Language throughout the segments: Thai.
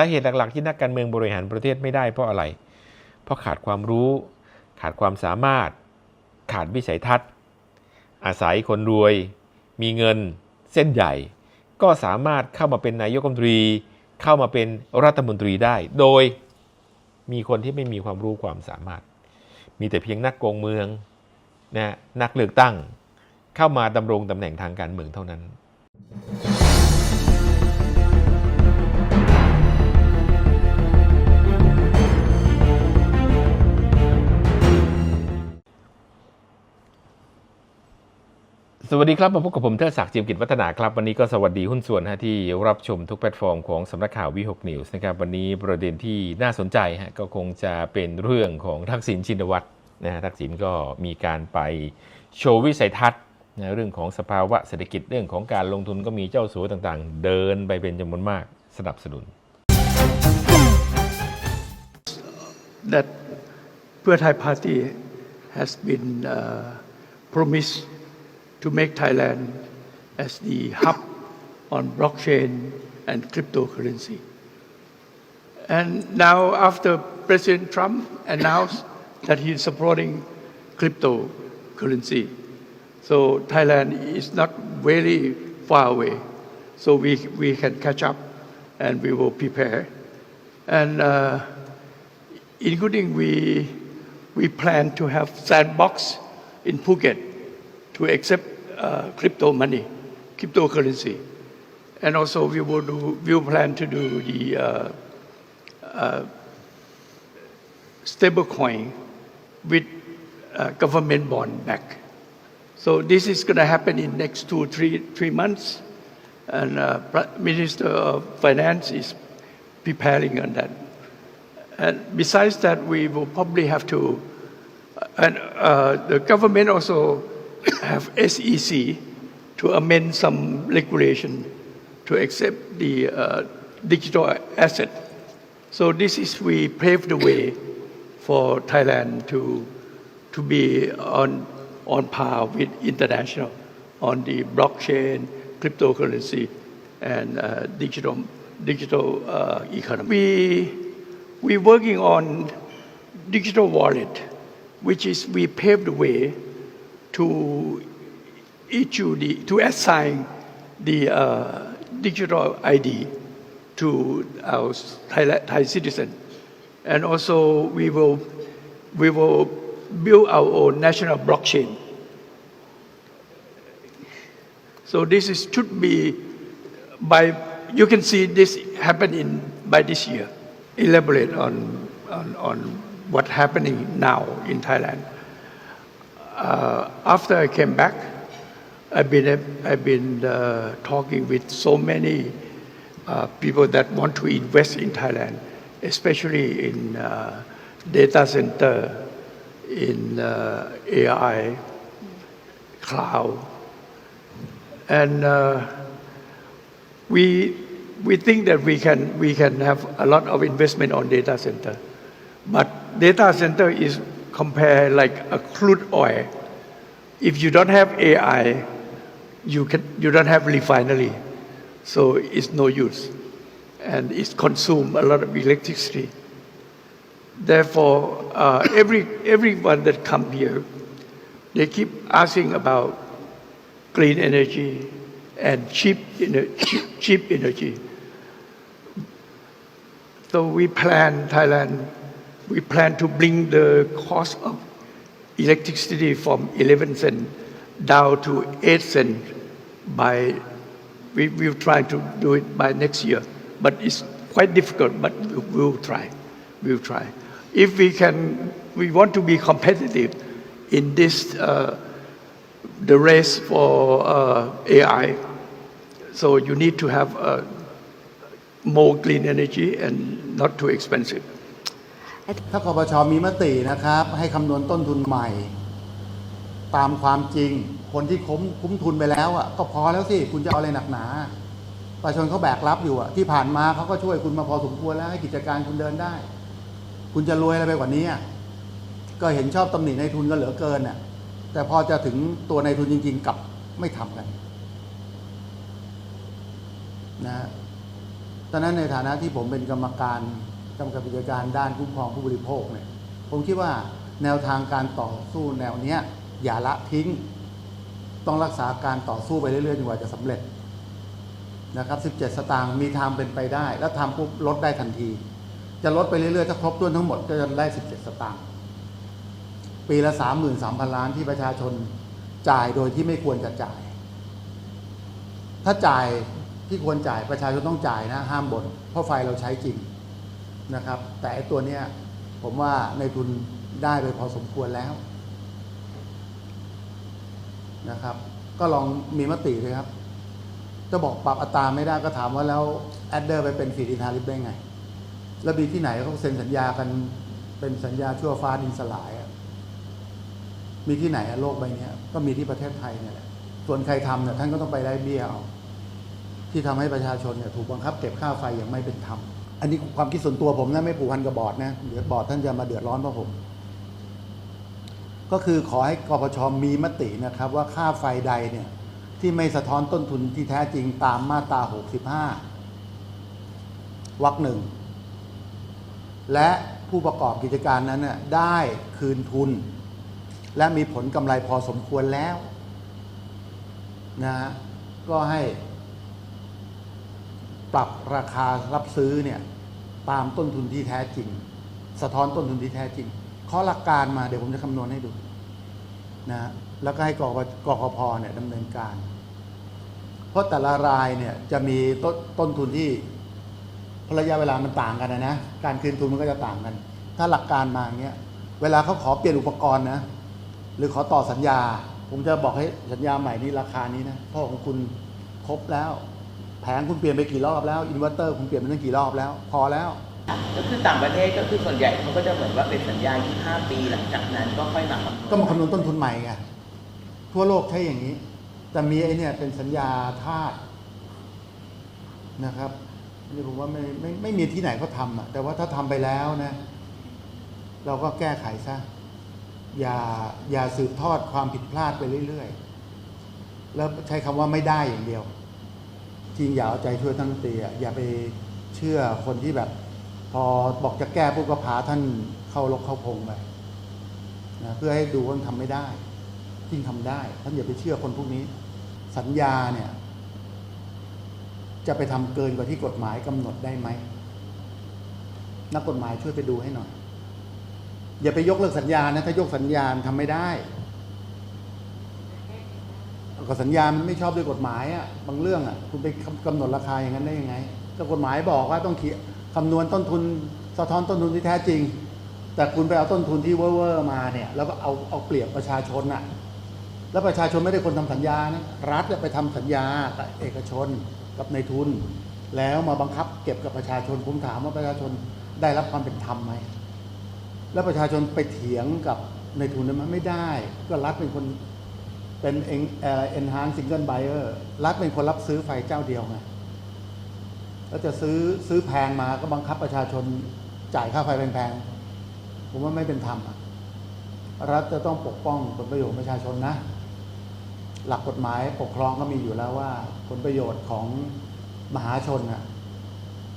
สาเหตุหลักๆที่นักการเมืองบริหารประเทศไม่ได้เพราะอะไร เพราะขาดความรู้ ขาดความสามารถ ขาดวิสัยทัศน์ อาศัยคนรวย มีเงิน เส้นใหญ่ ก็สามารถเข้ามาเป็นนายกรัฐมนตรี เข้ามาเป็นรัฐมนตรีได้ โดยมีคนที่ไม่มีความรู้ความสามารถ มีแต่เพียงนักโกงเมืองนะนักเลือกตั้ง เข้ามาดำรงตำแหน่งทางการเมืองเท่านั้น สวัสดีครับ มาพบกับผมเทิดศักดิ์จิมกิจวัฒนาครับ วันนี้ก็สวัสดีหุ้นส่วนฮะที่รับชมทุกแพลตฟอร์มของสำนักข่าววิหกนิวส์นะครับ วันนี้ประเด็นที่น่าสนใจฮะก็คงจะเป็นเรื่องของทักษิณชินวัตรนะฮะทักษิณก็มีการไปโชว์วิสัยทัศน์นะเรื่องของสภาวะเศรษฐกิจเรื่องของการลงทุนก็มีเจ้าสัวต่างๆ เดินไปเป็นจำนวนมากสนับสนุน that Pheu Thai Party has been uh, promised to make Thailand as the hub on blockchain and cryptocurrency. And now, after President Trump announced that he's supporting cryptocurrency, so Thailand is not very far away. So we, we can catch up and we will prepare. And uh, including we, we plan to have sandbox in Phuket to accept uh, crypto money, cryptocurrency. And also we will do, we will plan to do the uh, uh, stablecoin with uh, government bond back. So this is going to happen in next two, three, three months. And uh, Minister of Finance is preparing on that. And besides that, we will probably have to, and uh, the government also have SEC to amend some regulation to accept the uh, digital asset. So this is we pave the way for Thailand to to be on on par with international on the blockchain, cryptocurrency, and uh, digital digital uh, economy. We we're working on digital wallet, which is we paved the way to issue the to assign the uh, digital ID to our Thai, Thai citizen, and also we will we will build our own national blockchain. So this is, should be by you can see this happen in by this year. Elaborate on on, on what happening now in Thailand. Uh, after I came back, I've been I've been uh, talking with so many uh, people that want to invest in Thailand, especially in uh, data center, in uh, AI, cloud, and uh, we we think that we can we can have a lot of investment on data center, but data center is compared like a crude oil. If you don't have AI, you can you don't have refinery, so it's no use, and it consume a lot of electricity. Therefore, uh, every everyone that come here, they keep asking about clean energy and cheap, cheap, cheap energy. So we plan Thailand, we plan to bring the cost of electricity from 11 cent down to 8 cent by, we will try to do it by next year. But it's quite difficult, but we will try. We'll try. If we can, we want to be competitive in this, uh, the race for uh, AI. So you need to have uh, more clean energy and not too expensive. ถ้ากปชมีมตินะครับ ให้คำนวณต้นทุนใหม่ ตามความจริง คนที่คุ้มคุ้มทุนไปแล้วอะก็พอแล้วสิ คุณจะเอาอะไรหนักหนา ประชาชนเขาแบกรับอยู่อะที่ผ่านมาเขาก็ช่วยคุณมาพอสมควรแล้วให้กิจการคุณเดินได้ คุณจะรวยอะไรไปกว่านี้ก็เห็นชอบตำหนิในทุนก็เหลือเกินอะแต่พอจะถึงตัวในทุนจริง ๆกลับไม่ทำกันนะตอนนั้นในฐานะที่ผมเป็นกรรมการ กำกับกิจการด้านคุ้มครองผู้บริโภคเนี่ยผมคิดว่าแนวทางการต่อสู้แนวเนี้ยอย่าละทิ้ง ต้องรักษาการต่อสู้ไปเรื่อยๆจนกว่าจะสำเร็จนะครับ 17 สตางค์มีทางเป็นไปได้ แล้วทำปุ๊บลดได้ทันที จะลดไปเรื่อยๆถ้าครบถ้วนทั้งหมดก็จะได้ 17 สตางค์ปีละ 33,000 ล้านที่ประชาชนจ่ายโดยที่ไม่ควรจะจ่าย ถ้าจ่ายที่ควรจ่ายประชาชนต้องจ่ายนะห้ามบน่นเพราะไฟเราใช้จริง นะครับ แต่ไอตัวเนี้ยผมว่าในทุนได้ไปพอสมควรแล้วนะครับ ก็ลองมีมติเลยครับ จะบอกปรับอัตราไม่ได้ก็ถามว่าแล้วแอดเดอร์ไปเป็นฟีดอินทาริฟได้ไง แล้วมีที่ไหนเขาเซ็นสัญญากันเป็นสัญญาชั่วฟ้าดินสลายมีที่ไหนโลกใบนี้ก็มีที่ประเทศไทยเนี่ยแหละส่วนใครทำเนี่ยท่านก็ต้องไปได้เบี้ยเอาที่ทำให้ประชาชนเนี่ยถูกบังคับเก็บค่าไฟอย่างไม่เป็นธรรม อันนี้ความคิดส่วนตัวผมนะไม่ผูกพันกับบอร์ดนะเดี๋ยวบอร์ดท่านจะมาเดือดร้อนเพราะผม ก็คือขอให้กพชมีมตินะครับ ว่าค่าไฟใดเนี่ย ที่ไม่สะท้อนต้นทุนที่แท้จริงตามมาตรา 65วรรคหนึ่ง และผู้ประกอบกิจการนั้นน่ะได้คืนทุน และมีผลกำไรพอสมควรแล้ว นะฮะก็ให้ ปรับราคารับซื้อเนี่ยตามต้นทุนที่แท้จริง สะท้อนต้นทุนที่แท้จริงข้อหลักการมาเดี๋ยวผมจะคำนวณให้ดูนะฮะแล้วก็ให้กกกพเนี่ยดำเนินการ เพราะแต่ละรายเนี่ยจะมีต้นต้นทุนที่ระยะเวลามันต่างกันนะนะการคืนทุนมันก็จะต่างกัน ถ้าหลักการมาอย่างเงี้ยเวลาเขาขอเปลี่ยนอุปกรณ์นะหรือขอต่อสัญญา ผมจะบอกให้สัญญาใหม่นี้ราคานี้นะพราะของคุณครบแล้ว แผงคุณเปลี่ยนไปกี่รอบแล้วอินเวอร์เตอร์คุณเปลี่ยนไปตั้งกี่รอบแล้ว พอแล้ว ก็คือต่างประเทศก็คือส่วนใหญ่เขาก็จะเหมือนว่าเป็นสัญญา25ปีหลังจากนั้นก็ค่อยมาคำนวณก็มาคำนวณต้นทุนใหม่ไงทั่วโลกใช้อย่างนี้ แต่มีไอ้เนี่ยเป็นสัญญาทาสนะครับอันนี่ผมว่าไม่ไม่ไม่มีที่ไหนเขาทำอะ แต่ว่าถ้าทำไปแล้วนะ เราก็แก้ไขซะอย่าอย่าสืบทอดความผิดพลาดไปเรื่อย ๆ แล้วใช้คำว่าไม่ได้อย่างเดียวจ ริงอย่าเอาใจช่วยท่านรัฐมนตรีอะอย่าไปเชื่อคนที่แบบ พอบอกจะแก้ปุ๊บก็พาท่านเข้าลกเข้าพงไปนะเพื่อให้ดูว่ามันทำไม่ได้จริงทำได้ ท่านอย่าไปเชื่อคนพวกนี้ สัญญาเนี่ย จะไปทำเกินกว่าที่กฎหมายกำหนดได้ไหมนักกฎหมายช่วยไปดูให้หน่อย อย่าไปยกเลิกสัญญานะถ้ายกสัญญาทำไม่ได้ ก็สัญญามันไม่ชอบด้วยกฎหมายอะบางเรื่องอะคุณไปกำหนดราคาอย่างนั้นได้ยังไงก็กฎหมายบอกว่าต้องเขียนคำนวณต้นทุนสะท้อนต้นทุนที่แท้จริง แต่คุณไปเอาต้นทุนที่เว่อร์มาเนี่ยแล้วก็เอาเอาเปรียบประชาชนน่ะแล้วประชาชนไม่ได้คนทำสัญญานะรัฐเนี่ยไปทำสัญญากับเอกชนกับในทุน แล้วมาบังคับเก็บกับประชาชนผมถามว่าประชาชนได้รับความเป็นธรรมไหมแล้วประชาชนไปเถียงกับในทุนนั้นมันไม่ได้ ก็รัฐเป็นคน เป็นเองเอ่อ enhance single buyer รัฐเป็นคนรับซื้อไฟเจ้าเดียวไงแล้วจะซื้อซื้อแพงมาก็บังคับประชาชนจ่ายค่าไฟแพงๆผมว่าไม่เป็นธรรมรัฐจะต้องปกป้องผลประโยชน์ประชาชนนะ หลักกฎหมายปกครองก็มีอยู่แล้วว่า ผลประโยชน์ของมหาชนอะ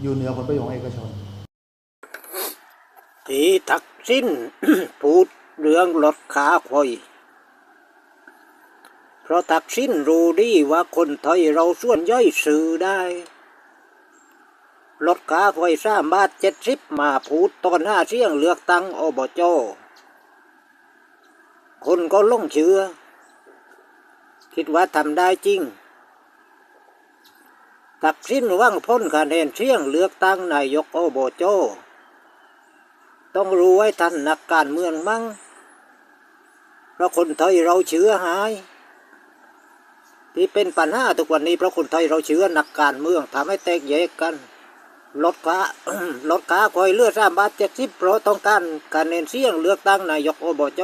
อยู่เหนือผลประโยชน์เอกชน ที่ทักษิณพูดเรื่องลดขาคอย เพราะทักษิณรู้ดีว่าคนไทยเราส่วนย่อยสื่อได้ลดขาคอยสามบาทเจ็ดสิบมาพูดตอนห้าเสียงเลือกตั้งอบจคนก็ลงเชื่อ คิดว่าทำได้จริง ตักสิ้นว่างพ้นคะแนนเสียงเลือกตั้งนายกอบจต้องรู้ไว้ท่านนักการเมืองมั่งเพราะคนไทยเราเชื้อหาย ที่เป็นปัญหาทุกวันนี้เพราะคนไทยเราเชื้อนักการเมืองทำให้แตกแยกกันลดค่าลดค่าคอยเลือดสามบาทเจ็ดสิบเพราะต้องการการเน้นเสี่ยงเลือกตั้งนายกอบจ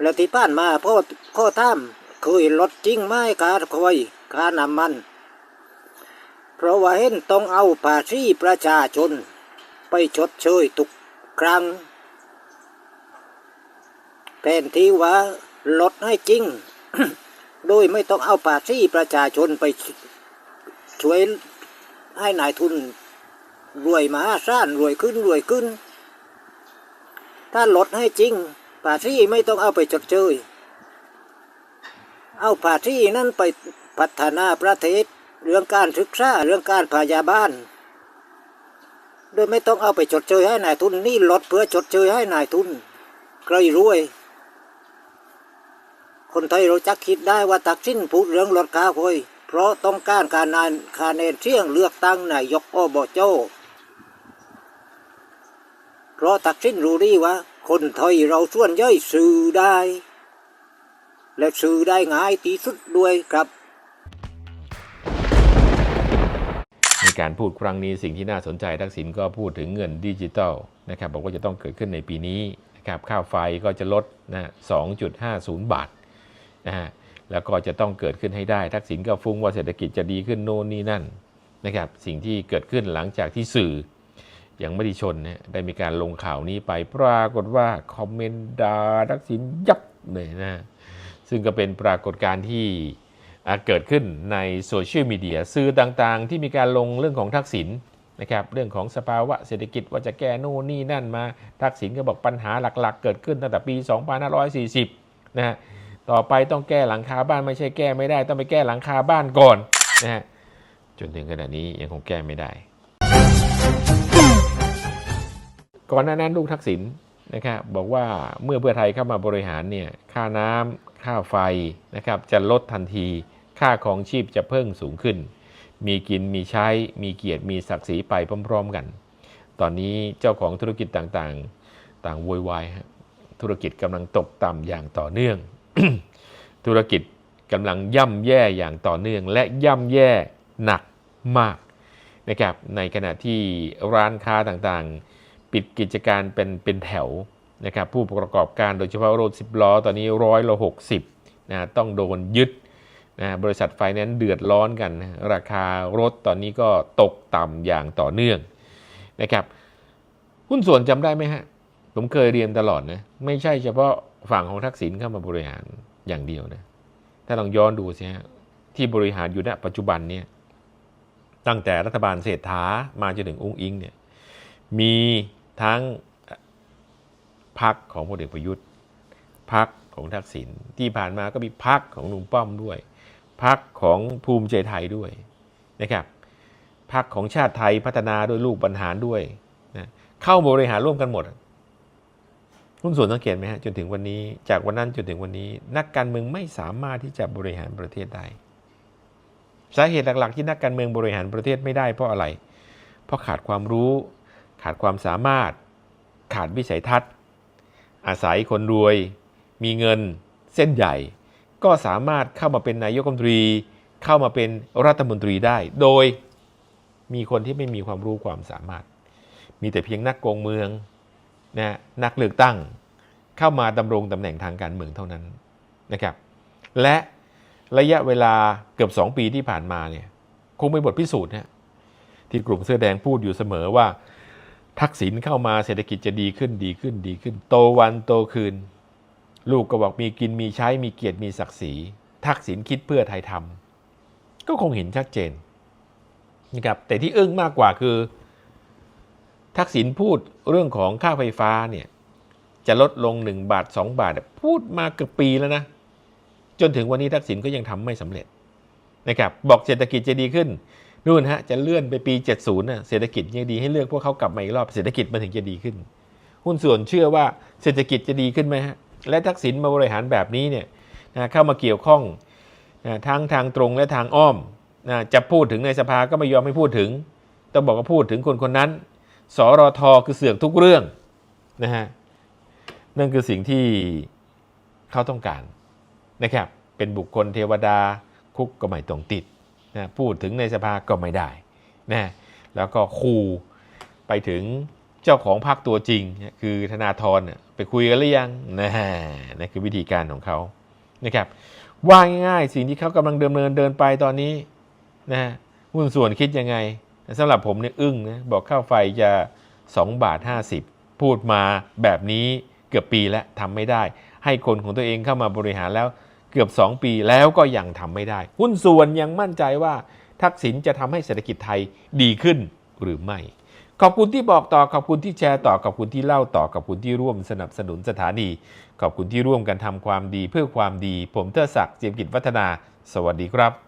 แล้วที่ผ่านมาพ่อพ่อท่ามเคยลดจริงไหมค่าคอยค่าน้ำมัน เพราะว่าเห็นต้องเอาภาษีประชาชน ไปชดเชยทุกครั้งแทนที่ว่าลดให้จริง โดยไม่ต้องเอาภาษีประชาชนไปช่วยให้นายทุนรวยมหาศาลรวยขึ้นรวยขึ้น ถ้าลดให้จริงภาษีไม่ต้องเอาไปจดเชยเอาภาษีนั่นไปพัฒนาประเทศ เรื่องการศึกษาเรื่องการพยาบาลโดยไม่ต้องเอาไปจดเชยให้นายทุนนี่ลดเพื่อจดเชยให้นายทุนใครรวย คนไทยเราจะคิดได้ว่าตักสินพูดเรื่องลดค่าคอย เพราะต้องการการนานคาแนนเที่ยงเลือกตั้งนายกอบจเพราะตักสินรู้ดีว่า คนไทยเราส่วนใหญ่สื่อได้ และสื่อได้ง่ายที่สุดด้วยครับในการพูดครั้งนี้สิ่งที่น่าสนใจทักษิณก็พูดถึงเงินดิจิทัลนะครับบอกว่าจะต้องเกิดขึ้นในปีนี้นะครับค่าไฟก็จะลดนะ2.50 บาท นะฮะแล้วก็จะต้องเกิดขึ้นให้ได้ ทักษิณก็ฟุ้งว่าเศรษฐกิจจะดีขึ้นโน่นนี่นั่นนะครับสิ่งที่เกิดขึ้นหลังจากที่สื่อยังไม่ด้ชนนได้มีการลงข่าวนี้ไปปรากฏว่าคอมเมนต์ด่าทักษิณยับเลยนะซึ่งก็เป็นปรากฏการณ์ที่เกิดขึ้นในโซเชียลมีเดียสื่อต่างๆ ที่มีการลงเรื่องของทักษิณนะครับเรื่องของสภาวะเศรษฐกิจว่าจะแก้โน่นนี่นั่นมา ทักษิณก็บอกปัญหาหลักๆ เกิดขึ้นตั้งแต่ปี 2540 นะฮะ ต่อไปต้องแก้หลังคาบ้านไม่ใช่แก้ไม่ได้ ต้องไปแก้หลังคาบ้านก่อนนะฮะจนถึงขณะนี้ยังคงแก้ไม่ได้ ก่อนหน้านั้นลูกทักษิณนะครับบอกว่าเมื่อเพื่อไทยเข้ามาบริหารเนี่ยค่าน้ำค่าไฟนะครับจะลดทันที ค่าของชีพจะเพิ่มสูงขึ้น มีกินมีใช้ มีเกียรติมีศักดิ์ศรีไปพร้อม ๆกัน ตอนนี้เจ้าของธุรกิจต่างๆ ต่างโวยวายธุรกิจกำลังตกต่ำอย่างต่อเนื่อง ธุรกิจกำลังย่ำแย่อย่างต่อเนื่อง และย่ำแย่หนักมากนะครับในขณะที่ร้านค้าต่างๆ ปิดกิจการเป็นเป็นแถวนะครับผู้ประกอบการโดยเฉพาะรถสิบล้อ ตอนนี้ร้อยละหกสิบนะต้องโดนยึดนะบริษัทไฟแนนซ์เดือดร้อนกัน ราคารถตอนนี้ก็ตกต่ำอย่างต่อเนื่องนะครับหุ้นส่วนจำได้ไหมฮะ ผมเคยเรียนตลอดนะไม่ใช่เฉพาะฝั่งของทักษิณเข้ามาบริหารอย่างเดียวนะถ้าลองย้อนดูสิฮะที่บริหารอยู่ณปัจจุบันเนี่ยตั้งแต่รัฐบาลเศรษฐามาจนถึงอุ้งอิงเนี่ยมีทั้งพักของพลเอกประยุทธ์พักของทักษิณที่ผ่านมาก็มีพักของลุงป้อมด้วยพักของภูมิใจไทยด้วยนะครับพักของชาติไทยพัฒนาด้วยลูกบรรหารด้วยนะเข้าบริหารร่วมกันหมด หุ้นส่วนสังเกตไหมฮะจนถึงวันนี้ จากวันนั้นจนถึงวันนี้ นักการเมืองไม่สามารถที่จะบริหารประเทศได้สาเหตุหลัก ๆ ที่นักการเมืองบริหารประเทศไม่ได้เพราะอะไร เพราะขาดความรู้ ขาดความสามารถ ขาดวิสัยทัศน์ อาศัยคนรวย มีเงิน เส้นใหญ่ ก็สามารถเข้ามาเป็นนายกรัฐมนตรี เข้ามาเป็นรัฐมนตรีได้ โดยมีคนที่ไม่มีความรู้ความสามารถ มีแต่เพียงนักโกงเมือง นะนักเลือกตั้งเข้ามาดำรงตำแหน่งทางการเมืองเท่านั้นนะครับ และระยะเวลาเกือบ 2 ปีที่ผ่านมาเนี่ยคงเป็นบทพิสูจน์นะที่กลุ่มเสื้อแดงพูดอยู่เสมอว่า ทักษิณเข้ามาเศรษฐกิจจะดีขึ้นดีขึ้นดีขึ้น โตวันโตคืน ลูกก็บอกมีกินมีใช้มีเกียรติมีศักดิ์ศรี ทักษิณคิดเพื่อไทยทำก็คงเห็นชัดเจนนะครับแต่ที่อึ้งมากกว่าคือ ทักษิณพูดเรื่องของค่าไฟฟ้าเนี่ยจะลดลง 1 บาท 2 บาท พูดมาเกือบปีแล้วนะ จนถึงวันนี้ทักษิณก็ยังทำไม่สำเร็จนะครับบอกเศรษฐกิจจะดีขึ้นนู่นฮะจะเลื่อนไปปี 70น่ะเศรษฐกิจยังดีให้เลือกพวกเขากลับมาอีกรอบเศรษฐกิจมันถึงจะดีขึ้น หุ้นส่วนเชื่อว่าเศรษฐกิจจะดีขึ้นไหมฮะและทักษิณมาบริหารแบบนี้เนี่ยนะเข้ามาเกี่ยวข้องนะทั้งทางตรงและทางอ้อมนะจะพูดถึงในสภาก็ไม่ยอมให้พูดถึง ต้องบอกว่าพูดถึงคนคนนั้น สรทคือเสือกทุกเรื่องนะฮะนั่นคือสิ่งที่เขาต้องการนะครับ เป็นบุคคลเทวดาคุกก็ไม่ต้องติดนะพูดถึงในสภาก็ไม่ได้นะแล้วก็คูไปถึงเจ้าของพรรคตัวจริง คือธนาธรน่ะไปคุยกันหรือยังนะนั่นคือวิธีการของเขานะครับว่าง่ายๆสิ่งที่เขากำลังเดิมเนินเดินไปตอนนี้นะหุ้นส่วนคิดยังไง สำหรับผมเนี่ยอึ้งนะบอกค่าไฟจะ2บาท50 พูดมาแบบนี้เกือบปีแล้วทำไม่ได้ ให้คนของตัวเองเข้ามาบริหารแล้วเกือบ 2 ปีแล้วก็ยังทำไม่ได้ หุ้นส่วนยังมั่นใจว่าทักษิณจะทำให้เศรษฐกิจไทยดีขึ้นหรือไม่ ขอบคุณที่บอกต่อ ขอบคุณที่แชร์ต่อ ขอบคุณที่เล่าต่อ ขอบคุณที่ร่วมสนับสนุนสถานี ขอบคุณที่ร่วมกันทำความดีเพื่อความดี ผมเทอศักดิ์เจียมกิจวัฒนา สวัสดีครับ